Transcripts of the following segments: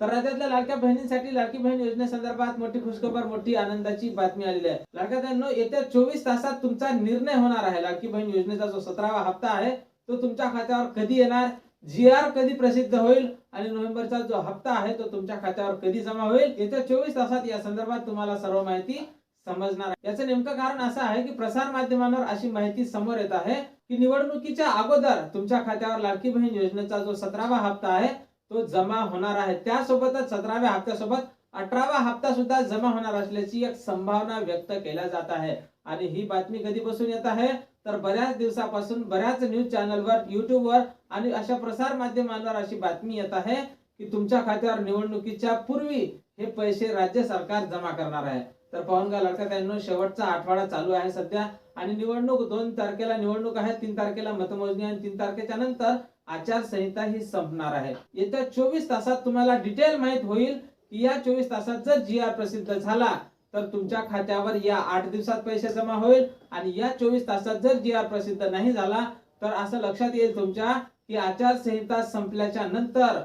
तर राज्यातल्या लाडक्या बहिणींसाठी लाडकी बहीण योजनेसंदर्भात मोठी खुशखबर मोठी आनंदाची बातमी आलेली आहे. लाडक्या बहिणींनो येत्या चोवीस तासात तुमचा निर्णय होणार आहे. लाडकी बहीण योजनेचा जो सतरावा हप्ता आहे तो तुमच्या खात्यावर कधी येणार? जी आर कधी प्रसिद्ध होईल? आणि नोव्हेंबरचा जो हप्ता आहे तो तुमच्या खात्यावर कधी जमा होईल? येत्या चोवीस तासात या संदर्भात तुम्हाला सर्व माहिती समजणार याचं नेमकं कारण असं आहे की प्रसार माध्यमांवर अशी माहिती समोर येत आहे की निवडणुकीच्या अगोदर तुमच्या खात्यावर लाडकी बहीण योजनेचा जो सतरावा हप्ता आहे तो जमा होणार आहे. त्यासोबतच सतराव्या हप्त्यासोबत अठरावा हप्ता सुद्धा जमा होणार असल्याची एक संभावना व्यक्त केल्या जात आहे. आणि ही बातमी कधीपासून येत आहे? तर बऱ्याच दिवसापासून बऱ्याच न्यूज चॅनलवर युट्यूबवर आणि अशा प्रसार माध्यमांवर अशी बातमी येत आहे की तुमच्या खात्यावर निवडणुकीच्या पूर्वी हे पैसे राज्य सरकार जमा करणार आहे. तर पाहून लक्षात आहे शेवटचा आठवडा चालू आहे सध्या. आणि निवडणूक दोन तारखेला निवडणूक आहे तीन तारखेला मतमोजणी आणि तीन तारखेच्या नंतर आचारसंहिता ही संपणार आहे. येत्या चोवीस तासात तुम्हाला डिटेल माहीत होईल की या चोवीस तासात जर जी आर प्रसिद्ध झाला तर तुमच्या खात्यावर या आठ दिवसात पैसे जमा होईल आणि या चोवीस तासात जर जी आर प्रसिद्ध नाही झाला तर असं लक्षात येईल तुमच्या की आचारसंहिता संपल्याच्या नंतर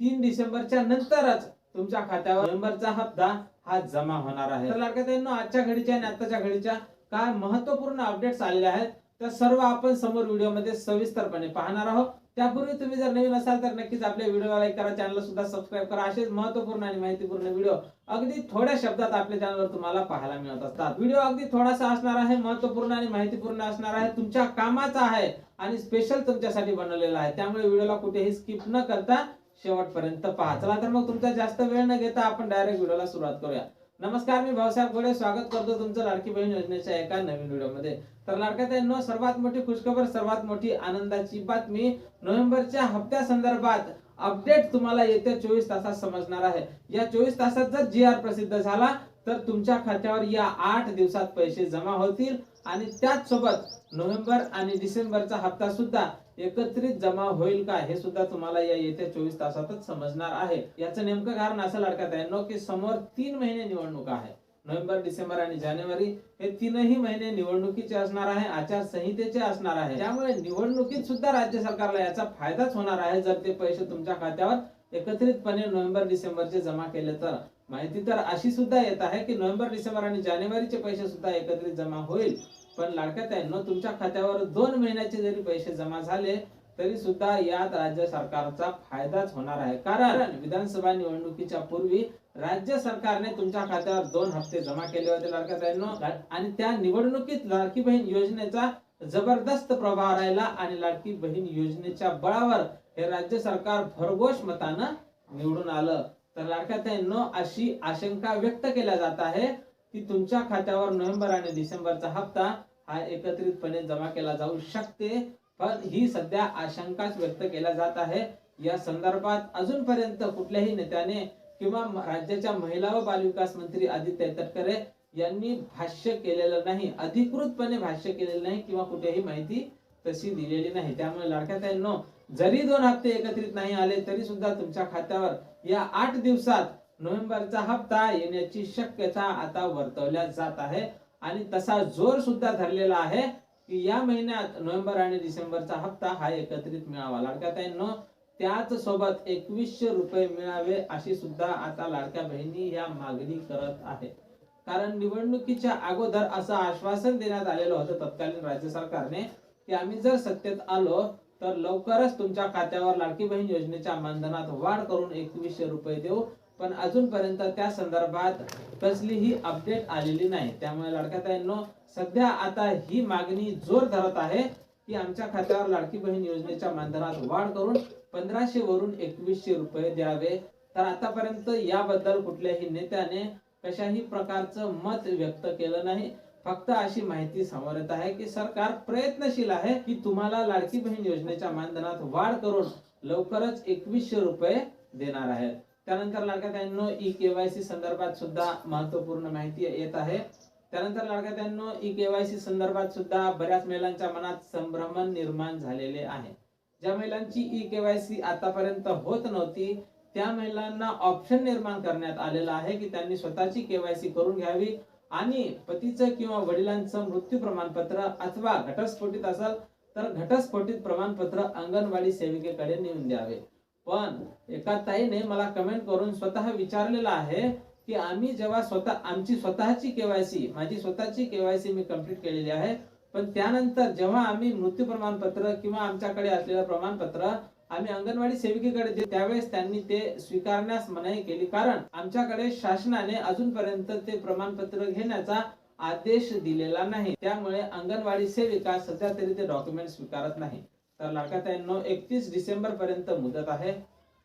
तीन डिसेंबरच्या नंतरच तुमच्या खात्यावर नोव्हेंबरचा हप्ता हा जमा होणार आहे. तर लाडक्या आजच्या घडीच्या आणि आताच्या घडीच्या काय महत्त्वपूर्ण अपडेट्स आलेले आहेत तर सर्व आपण समोर व्हिडिओमध्ये सविस्तरपणे पाहणार आहोत. त्यापूर्वी तुम्ही जर नवीन असाल तर नक्कीच आपल्या व्हिडिओला लाईक करा चॅनलला सुद्धा सबस्क्राईब करा. असेच महत्त्वपूर्ण आणि माहितीपूर्ण व्हिडिओ अगदी थोड्या शब्दात आपल्या चॅनलवर तुम्हाला पाहायला मिळत असतात. व्हिडिओ अगदी थोडासा असणार आहे महत्त्वपूर्ण आणि माहितीपूर्ण असणार आहे तुमच्या कामाचा आहे आणि स्पेशल तुमच्यासाठी बनवलेला आहे. त्यामुळे व्हिडिओला कुठेही स्किप न करता शेवटपर्यंत पहा. चला तर मग तुमचा जास्त वेळ न घेता आपण डायरेक्ट व्हिडिओला सुरुवात करूया. नमस्कार मी भाऊसाहेब गोडे. स्वागत करतो तुमचं लाडकी बहीण योजनेच्या एका नवीन व्हिडिओमध्ये. तर लाडक्या सर्वात मोठी खुशखबर सर्वात मोठी आनंदाची बातमी नोव्हेंबरच्या हप्त्या संदर्भात अपडेट तुम्हाला येत्या चोवीस तासात समजणार आहे. या चोवीस तासात जर जी आर प्रसिद्ध झाला तर तुमच्या खात्यावर या आठ दिवसात पैसे जमा होतील आणि त्याच सोबत नोव्हेंबर आणि डिसेंबरचा हप्ता सुद्धा एकत्रित जमा होईल का हे सुद्धा तुम्हाला या येत्या चोवीस तासातच समजणार आहे. याचं नेमकं कारण असं लडकत आहे नो की समोर तीन महिने निवडणूक आहे. नोव्हेंबर डिसेंबर आणि जानेवारी हे तीनही महिने निवडणुकीचे असणार आहे आचारसंहितेचे असणार आहे. त्यामुळे निवडणुकीत सुद्धा राज्य सरकारला याचा फायदाच होणार आहे जर ते पैसे तुमच्या खात्यावर एकत्रितपणे नोव्हेंबर डिसेंबरचे जमा केले तर. माहिती तर अशी सुद्धा येत आहे की नोव्हेंबर डिसेंबर आणि जानेवारीचे पैसे सुद्धा एकत्रित जमा होईल. पण लाडक्यात आहे तुमच्या खात्यावर दोन महिन्याचे जरी पैसे जमा झाले तरी सुद्धा यात राज्य सरकारचा फायदाच होणार आहे. कारण विधानसभा निवडणुकीच्या पूर्वी राज्य सरकारने तुमच्या खात्यावर दोन हप्ते जमा केले होते लाडक्या आणि त्या निवडणुकीत लाडकी बहीण योजनेचा जबरदस्त प्रभाव राहिला आणि लाडकी बहीण योजनेच्या बळावर हे राज्य सरकार भरघोष मतानं निवडून आलं. तर लाडक्या ताईंनो अशी आशंका व्यक्त केल्या जात आहे की तुमच्या खात्यावर नोव्हेंबर आणि डिसेंबरचा हप्ता हा एकत्रितपणे जमा केला जाऊ शकते. पण ही सध्या आशंकाच व्यक्त केल्या जात आहे. या संदर्भात अजूनपर्यंत कुठल्याही नेत्याने किंवा राज्याच्या महिला व बालविकास मंत्री आदित्य तटकरे यांनी भाष्य केलेलं नाही अधिकृतपणे भाष्य केलेलं नाही किंवा कुठेही माहिती तशी दिलेली नाही. त्यामुळे लाडक्या ताईंनो जरी दोन हप्ते एकत्रित नाही आले तरी सुद्धा तुमच्या खात्यावर या आठ दिवसात नोव्हेंबरचा हप्ता येण्याची शक्यता आता वर्तवल्या जात आहे. आणि तसा जोर सुद्धा धरलेला आहे. की या महिन्यात नोव्हेंबर आणि डिसेंबरचा हप्ता हा एकत्रित मिळावा. लाडक्या ताईंनो त्याच सोबत एकवीसशे रुपये मिळावे अशी सुद्धा आता लाडक्या बहिणी या मागणी करत आहेत. कारण निवडणुकीच्या अगोदर असं आश्वासन देण्यात आलेलं होतं तत्कालीन राज्य सरकारने की आम्ही जर सत्तेत आलो तर लवकरच तुमच्या खात्यावर लाडकी बहीण योजनेच्या मानधनात वाढ करून एकवीसशे रुपये देऊ. पण अजूनपर्यंत त्या संदर्भात कसलीही अपडेट आलेली नाही. त्यामुळे लाडक्याताईंनो सध्या आता ही मागणी जोर धरत आहे की आमच्या खात्यावर लाडकी बहीण योजनेच्या मानधनात वाढ करून पंधराशे वरून एकवीसशे रुपये द्यावे. तर आतापर्यंत याबद्दल कुठल्याही नेत्याने कशाही प्रकारचं मत व्यक्त केलं नाही. फक्त अशी माहिती समोर येत आहे की सरकार प्रयत्नशील आहे की तुम्हाला लाडकी बहीण योजनेच्या मानधनात वाढ करून लवकरच एकवीसशे रुपये देणार आहे. त्यानंतर लाडक्या ई केवायसी संदर्भात सुद्धा महत्त्वपूर्ण माहिती येत आहे. त्यानंतर लाडक्या ई केवायसी संदर्भात सुद्धा बऱ्याच महिलांच्या मनात संभ्रमण निर्माण झालेले आहे. ज्या महिलांची ई केवायसी आतापर्यंत होत नव्हती त्या महिलांना ऑप्शन निर्माण करण्यात आलेला आहे की त्यांनी स्वतःची केवायसी करून घ्यावी आणि पतीचं किंवा वडिलांचं मृत्यू प्रमाणपत्र अथवा घटस्फोटित असेल तर घटस्फोटित प्रमाणपत्र अंगणवाडी सेविकेकडे नेऊन द्यावे. पण एका ताईने मला कमेंट करून स्वतः विचारलेलं आहे की आम्ही जेव्हा स्वतः आमची स्वतःची केवायसी माझी स्वतःची केवायसी मी कंप्लीट केलेली आहे. पण त्यानंतर जेव्हा आम्ही मृत्यू प्रमाणपत्र किंवा आमच्याकडे असलेलं प्रमाणपत्र आम्ही अंगणवाडी सेविकेकडे दिले त्यावेळेस त्यांनी ते स्वीकारण्यास मनाई केली. कारण आमच्याकडे शासनाने अजूनपर्यंत ते प्रमाणपत्र घेण्याचा आदेश दिलेला नाही. त्यामुळे अंगणवाडी सेविका सध्या तरी ते डॉक्युमेंट स्वीकारत नाही. तर लाडकाताईंनो एकतीस डिसेंबर पर्यंत मुदत आहे.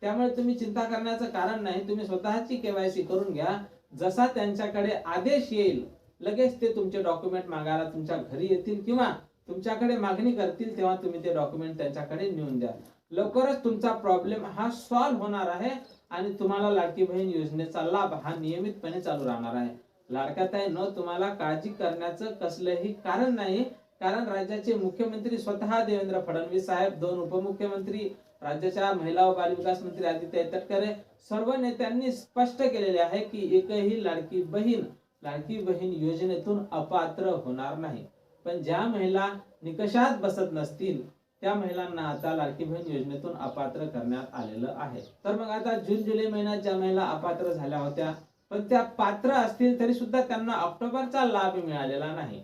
त्यामुळे तुम्ही चिंता करण्याचं कारण नाही. तुम्ही स्वतःची केवायसी करून घ्या. जसा त्यांच्याकडे आदेश येईल लगेच ते तुमचे डॉक्युमेंट मागायला तुमच्या घरी येतील किंवा तुमच्याकडे मागणी करतील तेव्हा तुम्ही ते डॉक्युमेंट त्यांच्याकडे नेऊन द्या. लवकरच तुमचा प्रॉब्लेम हा सॉल्व्ह होणार आहे आणि तुम्हाला लाडकी बहीण योजनेचा लाभ हा नियमितपणे चालू राहणार आहे. लाडकाताई न तुम्हाला काळजी करण्याचं कसलंही कारण नाही. कारण राज्याचे मुख्यमंत्री स्वतः देवेंद्र फडणवीस साहेब दोन उपमुख्यमंत्री राज्याच्या महिला व बालविकास मंत्री आदित्य तटकरे सर्व नेत्यांनी स्पष्ट केलेले आहे की एकही लाडकी बहीण लाडकी बहीण योजनेतून अपात्र होणार नाही. पण ज्या महिला निकषात बसत नसतील त्या महिलांना आता लाडकी बहीण योजनेतून अपात्र करण्यात आलेलं आहे. तर मग आता जून जुलै महिन्यात ज्या महिला अपात्र झाल्या होत्या पण त्या पात्र असतील तरी सुद्धा त्यांना ऑक्टोबरचा लाभ मिळालेला नाही.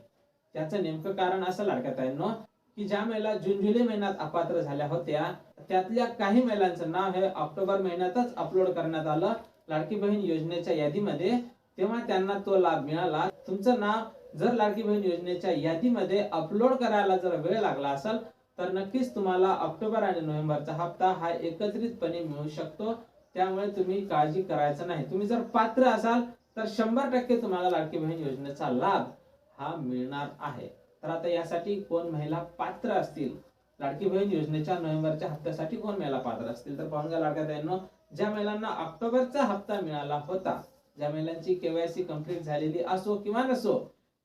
त्याचं नेमकं कारण असं लाडक्यात आहे न की ज्या महिला जून जुलै महिन्यात अपात्र झाल्या होत्या त्यातल्या काही महिलांचं नाव हे ऑक्टोबर महिन्यातच अपलोड करण्यात आलं. लाडकी बहीण योजनेच्या यादीमध्ये तेव्हा त्यांना तो लाभ मिळाला. तुमचं नाव जर लाडकी बहीण योजनेच्या यादीमध्ये अपलोड करायला जर वेळ लागला असेल तर नक्कीच तुम्हाला ऑक्टोबर आणि नोव्हेंबरचा हप्ता हा एकत्रितपणे मिळू शकतो. त्यामुळे तुम्ही काळजी करायचं नाही. तुम्ही जर पात्र असाल तर शंभर टक्के तुम्हाला लाडकी बहीण योजनेचा लाभ हा मिळणार आहे. तर आता यासाठी कोण महिला पात्र असतील? लाडकी बहीण योजनेच्या नोव्हेंबरच्या हप्त्यासाठी कोण महिला पात्र असतील? तर पाहून घ्या लाडक्यात यांनो ज्या महिलांना ऑक्टोबरचा हप्ता मिळाला होता ज्या महिलांची केवायसी कंप्लीट झालेली असो किंवा नसो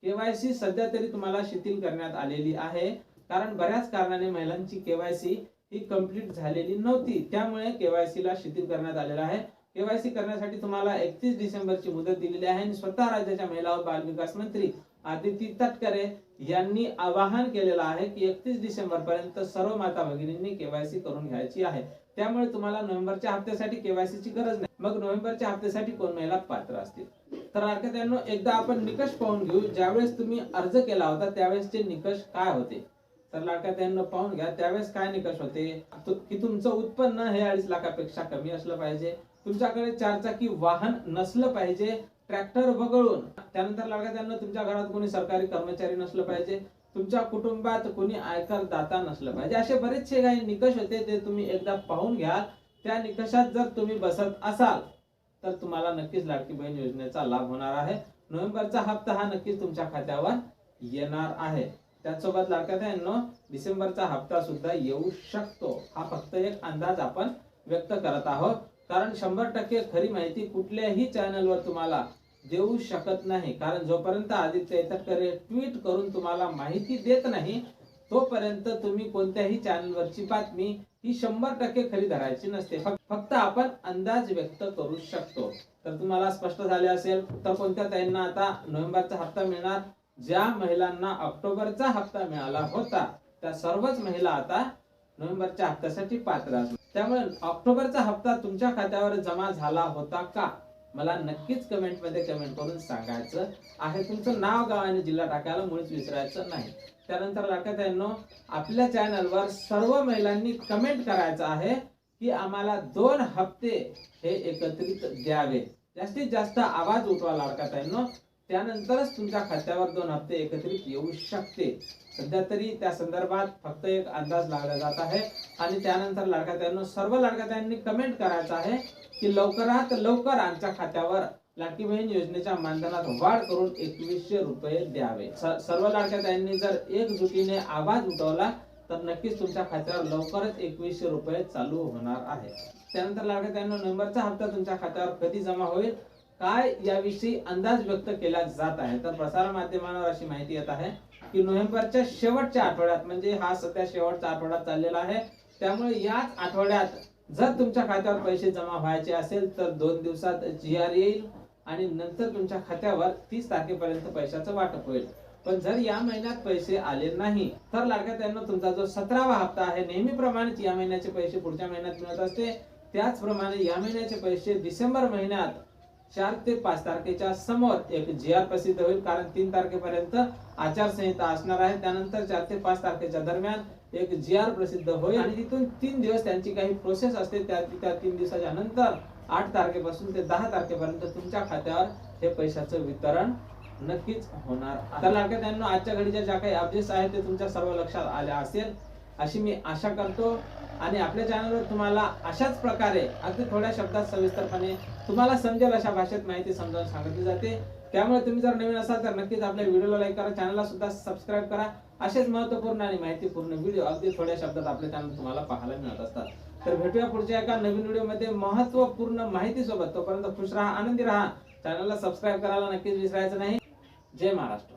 केवायसी सध्या तरी तुम्हाला शिथिल करण्यात आलेली आहे. कारण बऱ्याच कारणाने महिलांची केवायसी ही कंप्लीट झालेली नव्हती. त्यामुळे केवायसी ला शिथिल करण्यात आलेला आहे. केवायसी करण्यासाठी तुम्हाला एकतीस डिसेंबरची मुदत दिलेली आहे आणि स्वतः राज्याच्या महिला व बाल विकास मंत्री आदिती तटकरे यांनी आवाहन केलेलं आहे की एकतीस डिसेंबर पर्यंत सर्व माता भगिनींनी केवायसी करून घ्यायची आहे. त्यामुळे तुम्हाला नोव्हेंबरच्या हप्त्यासाठी केवायसी ची गरज नाही. मग नोव्हेंबरच्या हप्त्यासाठी कोण महिला पात्र असतील? तर अर्थ एकदा आपण निकष पाहून घेऊ. ज्यावेळेस तुम्ही अर्ज केला होता त्यावेळेसचे निकष काय होते? तर लाडक्या त्यांना पाहून घ्या. त्यावेळेस काय निकष होते? की तुमचं उत्पन्न हे अडीच लाखापेक्षा कमी असलं पाहिजे. तुमच्याकडे चारचाकी वाहन नसलं पाहिजे. ट्रॅक्टर वगळून त्यानंतर लाडक्या त्यांना तुमच्या घरात कोणी सरकारी कर्मचारी नसलं पाहिजे तुमच्या कुटुंबात कोणी आयकर दाता नसलं पाहिजे. असे बरेचसे काही निकष होते ते तुम्ही एकदा पाहून घ्या त्या निकषात जर तुम्ही बसत असाल तर तुम्हाला नक्कीच लाडकी बहीण योजनेचा लाभ होणार आहे. नोव्हेंबरचा हप्ता हा नक्कीच तुमच्या खात्यावर येणार आहे. त्याचसोबत लाडक्या त्यांना डिसेंबरचा हप्ता सुद्धा येऊ शकतो. हा फक्त एक अंदाज आपण व्यक्त करत आहोत. कारण शंभर टक्के खरी माहिती कुठल्याही चॅनलवर तुम्हाला देऊ शकत नाही. कारण जोपर्यंत आदित्य तटकरे ट्विट करून तुम्हाला माहिती देत नाही तोपर्यंत तुम्ही कोणत्याही चॅनलवरची बातमी ही शंभर टक्के खरी धरायची नसते. फक्त आपण अंदाज व्यक्त करू शकतो. तर तुम्हाला स्पष्ट झाले असेल तर कोणत्या ताईंना आता नोव्हेंबरचा हप्ता मिळणार? ज्या महिलांना ऑक्टोबरचा हप्ता मिळाला होता त्या सर्वच महिला आता नोव्हेंबरच्या हप्त्यासाठी पात्र असतात त्यामुळे ऑक्टोबरचा हप्ता तुमच्या खात्यावर जमा झाला होता का? मला नक्कीच कमेंटमध्ये कमेंट करून सांगायचं आहे. तुमचं नाव गाव आणि जिल्हा टाकायला मुळीच विसरायचं नाही. त्यानंतर लक्षात आपल्या चॅनलवर सर्व महिलांनी कमेंट करायचं आहे की आम्हाला दोन हप्ते हे एकत्रित द्यावे. जास्तीत जास्त आवाज उठवा लाडकात त्यानंतरच तुमच्या खात्यावर दोन हप्ते एकत्रित येऊ शकते. सध्या तरी त्या संदर्भात फक्त एक अंदाज लावला जात आहे. आणि त्यानंतर लाडकात्यांनो सर्व लाडकात्यांनी कमेंट करायचं आहे की लवकरात लवकर आमच्या खात्यावर लाडकी बहीण योजनेच्या मानधनात वाढ करून एकवीसशे रुपये द्यावे. स- सर्व लाडकात्यांनी जर एकजुटीने आवाज उठवला तर नक्कीच तुमच्या खात्यावर लवकरच एकवीसशे रुपये चालू होणार आहे त्यानंतर लाडकात्यांनो नोव्हेंबरचा हप्ता तुमच्या खात्यावर कधी जमा होईल काय याविषयी अंदाज व्यक्त केला जात आहे. तर प्रसार माध्यमांवर अशी माहिती येत आहे की नोव्हेंबरच्या शेवटच्या आठवड्यात म्हणजे हा सध्या शेवटचा आठवडा चाललेला आहे त्यामुळे याच आठवड्यात जर तुमच्या खात्यावर पैसे जमा व्हायचे असेल तर दोन दिवसात जी आर येईल आणि नंतर तुमच्या खात्यावर तीस तारखेपर्यंत पैशाचं वाटप होईल. पण जर या महिन्यात पैसे आले नाही तर लाडक्या त्यांना तुमचा जो सतरावा हप्ता आहे नेहमीप्रमाणेच या महिन्याचे पैसे पुढच्या महिन्यात मिळत असते. त्याचप्रमाणे या महिन्याचे पैसे डिसेंबर महिन्यात चार ते पाच तारखेच्या समोर एक जी आर प्रसिद्ध होईल कारण तीन तारखेपर्यंत आचारसंहिता असणार आहे. त्यानंतर चार ते पाच तारखेच्या दरम्यान एक जी आर प्रसिद्ध होईल. आणि तिथून तीन दिवस त्यांची काही प्रोसेस असते. त्या त्या तीन दिवसाच्या नंतर आठ तारखेपासून ते दहा तारखेपर्यंत तुमच्या खात्यावर हे पैशाचं वितरण नक्कीच होणार. तर लाडक्या त्यांना आजच्या घडीच्या ज्या काही अपडेट्स आहेत ते तुमच्या सर्व लक्षात आल्या असेल. अशी मी आशा करतो. आणि आपल्या चॅनलवर तुम्हाला अशाच प्रकारे अगदी थोड्या शब्दात सविस्तरपणे तुम्हाला समजेल अशा भाषेत माहिती समजावून सांगितली जाते. त्यामुळे तुम्ही जर नवीन असाल तर नक्कीच आपल्या व्हिडिओला लाईक करा चॅनलला सुद्धा सबस्क्राईब करा. असेच महत्त्वपूर्ण आणि माहितीपूर्ण व्हिडिओ अगदी थोड्या शब्दात आपल्या चॅनल तुम्हाला पाहायला मिळत असतात. तर भेटूया पुढच्या एका नवीन व्हिडिओमध्ये महत्त्वपूर्ण माहितीसोबत तोपर्यंत खुश राहा आनंदी राहा. चॅनलला सबस्क्राईब करायला नक्कीच विसरायचं नाही. जय महाराष्ट्र.